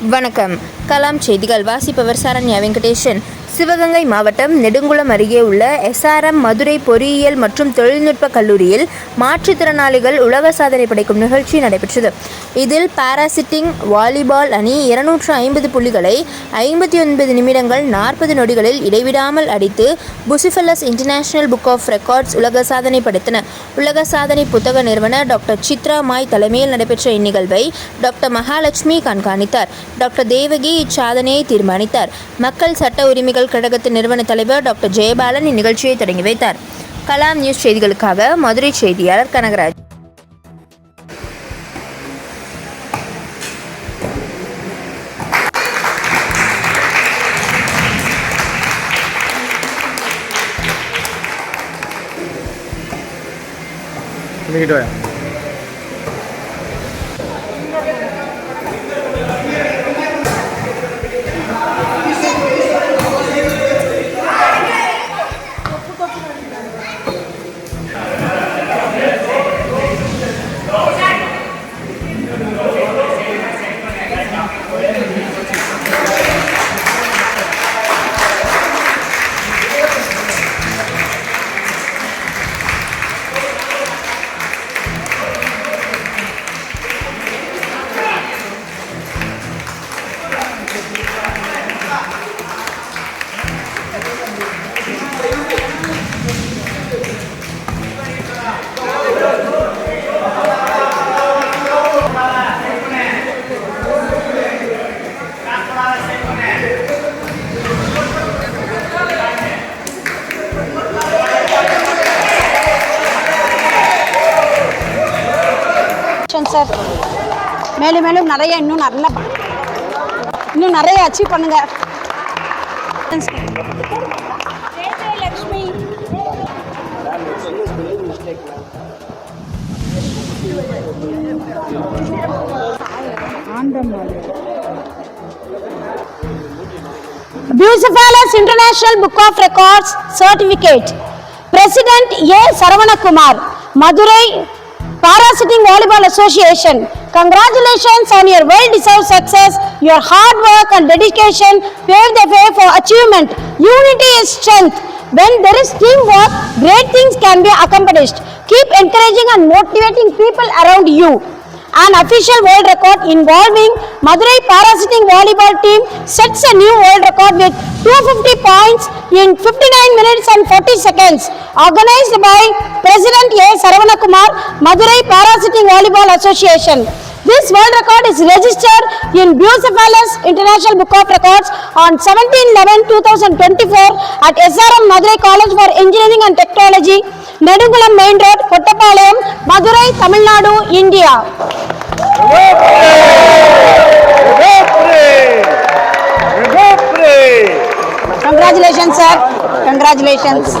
வணக்கம். கலாம் செய்திகள் வாசிப்பவர் சரண்யா வெங்கடேஷன் சிவகங்கை மாவட்டம் நெடுங்குளம் அருகே உள்ள எஸ்ஆர்எம் மதுரை பொறியியல் மற்றும் தொழில்நுட்ப கல்லூரியில் மாற்றுத்திறனாளிகள் உலக சாதனை படைக்கும் நிகழ்ச்சி நடைபெற்றது. இதில் பாராசிட்டிங் வாலிபால் அணி இருநூற்று ஐம்பது புள்ளிகளை ஐம்பத்தி ஒன்பது நிமிடங்கள் நாற்பது நொடிகளில் இடைவிடாமல் அடித்து Bucephalus International Book of Records உலக சாதனை படைத்தன. உலக சாதனை புத்தக நிறுவனர் டாக்டர் சித்ரா மாய் தலைமையில் நடைபெற்ற இந்நிகழ்வை டாக்டர் மகாலட்சுமி கண்காணித்தார். டாக்டர் தேவகி இச்சாதனையை தீர்மானித்தார். மக்கள் சட்ட உரிமைகள் மாணவர்கள் கழகத்தின் நிறுவன தலைவர் டாக்டர் ஜெயபாலன் இந்நிகழ்ச்சியை தொடங்கி வைத்தார் கலாம் நியூஸ் செய்திகளுக்காக மதுரை செய்தியாளர் கனகராஜ் Ini gitu. சார் மேலும் மேலும் நிறைய இன்னும் நல்லா இன்னும் நிறைய அச்சீவ் பண்ணுங்க Bucephalus International Book of Records certificate president A Saravanakumar Madurai Madurai Parasitting Volleyball Association. Congratulations on your well-deserved success. Your hard work and dedication pave the way for achievement. Unity is strength. When there is teamwork, great things can be accomplished. Keep encouraging and motivating people around you. An official world record involving Madurai Parasitting Volleyball team sets a new world record with 250 points in 59 minutes and 40 seconds. Organized by President A. Saravanakumar, Madurai Parasitting Volleyball Association. This world record is registered in Bucephalus International Book of Records on 17-11-2024 at SRM Madurai College for Engineering and Technology, Nedungulam Main Road, Kottapalayam, Madurai, Tamil Nadu, India. Congratulations sir congratulations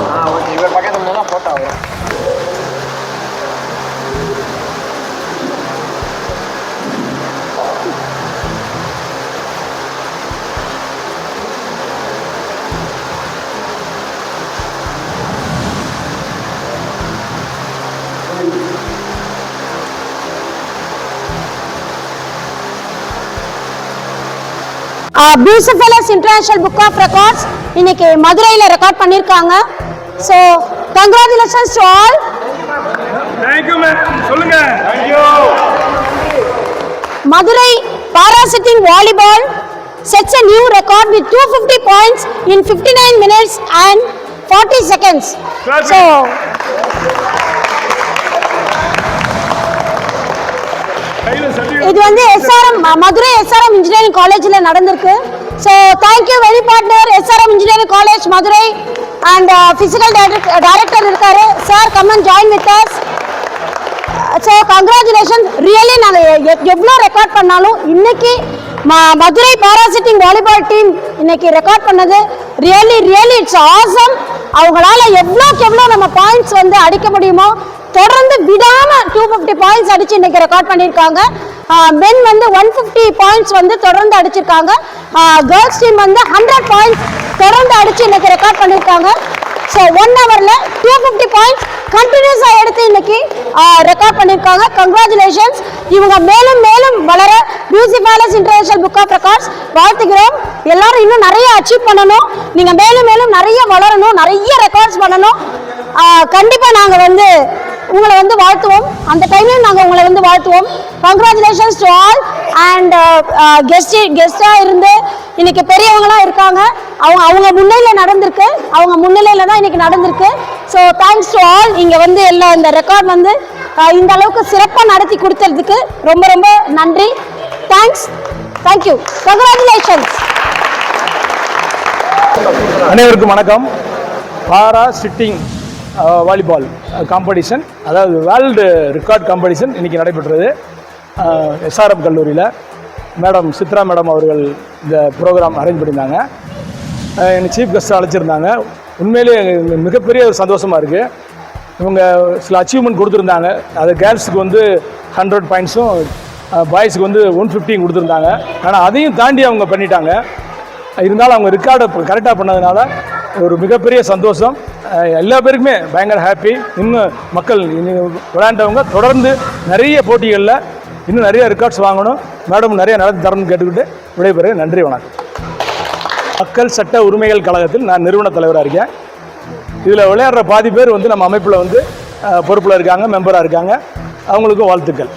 Bucephalus International Book of Records இன்னைக்கு மதுரையில் record பண்ணியிருக்காங்க so congratulations to all thank you ma'am சொல்லுங்க. Madurai para sitting volleyball sets a new record with 250 points in 59 minutes and 40 seconds. Perfect. So, இது வந்து SRM Madurai SRM engineering காலேஜில் நடந்திருக்கு. So thank you very partner SRM engineering college Madurai. And physical director இருக்காரு. Sir come and join with us so congratulation really நாங்கள் எவ்வளோ record பண்ணாலும் இன்னைக்கு ம- Madurai para sitting volleyball team இன்னைக்கு ரெக்கார்ட் பண்ணது. ரியலி ரியலி இட்ஸ் ஆசம் அவங்களால எவ்வளோக்கு எவ்வளோ நம்ம பாயிண்ட்ஸ் வந்து அடிக்க முடியுமோ தொடர்ந்து விடாம டூ ஃபிஃப்டி பாயிண்ட்ஸ் அடிச்சு இன்னைக்கு ரெக்கார்ட் பண்ணியிருக்காங்க. மென் வந்து ஒன் ஃபிஃப்டி பாயிண்ட்ஸ் வந்து தொடர்ந்து அடிச்சிருக்காங்க. கேர்ள்ஸ் டீம் வந்து ஹண்ட்ரட் பாயிண்ட்ஸ் தொடர்ந்து அடிச்சு இன்னைக்கு ரெக்கார்ட் பண்ணியிருக்காங்க. ஸோ ஒன் ஹவரில் டூ ஃபிஃப்டி பாயிண்ட்ஸ் கண்டினியூஸாக எடுத்து இன்னைக்கு ரெக்கார்ட் பண்ணியிருக்காங்க. கங்க்ராச்சுலேஷன்ஸ் இவங்க மேலும் மேலும் வளர Bucephalus International Book of Records வாழ்த்துக்கிறோம் எல்லாரும் இன்னும் நிறைய அச்சீவ் பண்ணணும். நீங்கள் மேலும் மேலும் நிறைய வளரணும். நிறைய ரெக்கார்ட்ஸ் பண்ணணும். கண்டிப்பாக நாங்கள் வந்து உங்களை வந்து வாழ்த்துவோம். அந்த டைம்ல நாங்கள் உங்களை வந்து வாழ்த்துவோம். Congratulations to all and guest கெஸ்டாக இருந்து இன்னைக்கு பெரியவங்களாம் இருக்காங்க. அவங்க அவங்க முன்னிலையில் நடந்திருக்கு. அவங்க முன்னிலையில் தான் இன்னைக்கு நடந்திருக்கு. ஸோ தேங்க்ஸ் டு ஆல் இங்கே வந்து எல்லா இந்த ரெக்கார்ட் வந்து uh, இந்த அளவுக்கு சிறப்பாக நடத்தி கொடுத்ததுக்கு ரொம்ப ரொம்ப நன்றி. தேங்க்ஸ் தேங்க்யூ கங்க்ராச்சுலேஷன்ஸ் அனைவருக்கும் வணக்கம். Para sitting. வாலிபால் காம்படிஷன் அதாவது வேர்ல்டு ரெக்கார்ட் காம்படிஷன் இன்னைக்கு நடைபெற்றது. எஸ்ஆர்எம் கல்லூரியில் மேடம் சித்ரா மேடம் அவர்கள் இந்த ப்ரோக்ராம் அரேஞ்ச் பண்ணியிருந்தாங்க. என்னை சீஃப் கெஸ்ட்டாக அழைச்சிருந்தாங்க. உண்மையிலேயே மிகப்பெரிய ஒரு சந்தோஷமாக இருக்குது இவங்க சில அச்சீவ்மெண்ட் கொடுத்துருந்தாங்க. அது கேர்ள்ஸுக்கு வந்து ஹண்ட்ரட் பாயிண்ட்ஸும் பாய்ஸுக்கு வந்து ஒன் ஃபிஃப்டியும் கொடுத்துருந்தாங்க. ஆனால் அதையும் தாண்டி அவங்க பண்ணிட்டாங்க. இருந்தாலும் அவங்க ரெக்கார்டை கரெக்டாக பண்ணதுனால ஒரு மிகப்பெரிய சந்தோஷம். எல்லா பேருக்குமே பயங்கர ஹாப்பி இன்னும் மக்கள் இனி விளையாண்டவங்க தொடர்ந்து நிறைய போட்டிகளில் இன்னும் நிறைய ரெக்கார்ட்ஸ் வாங்கணும். மேடம் நிறைய நடந்து தரணும்னு கேட்டுக்கிட்டு விடைபெறுகிறேன். நன்றி வணக்கம். மக்கள் சட்ட உரிமைகள் கழகத்தில் நான் நிறுவன தலைவராக இருக்கேன். இதில் விளையாடுற பாதி பேர் வந்து நம்ம அமைப்பில் வந்து பொறுப்பில் இருக்காங்க மெம்பராக இருக்காங்க. அவங்களுக்கும் வாழ்த்துக்கள்.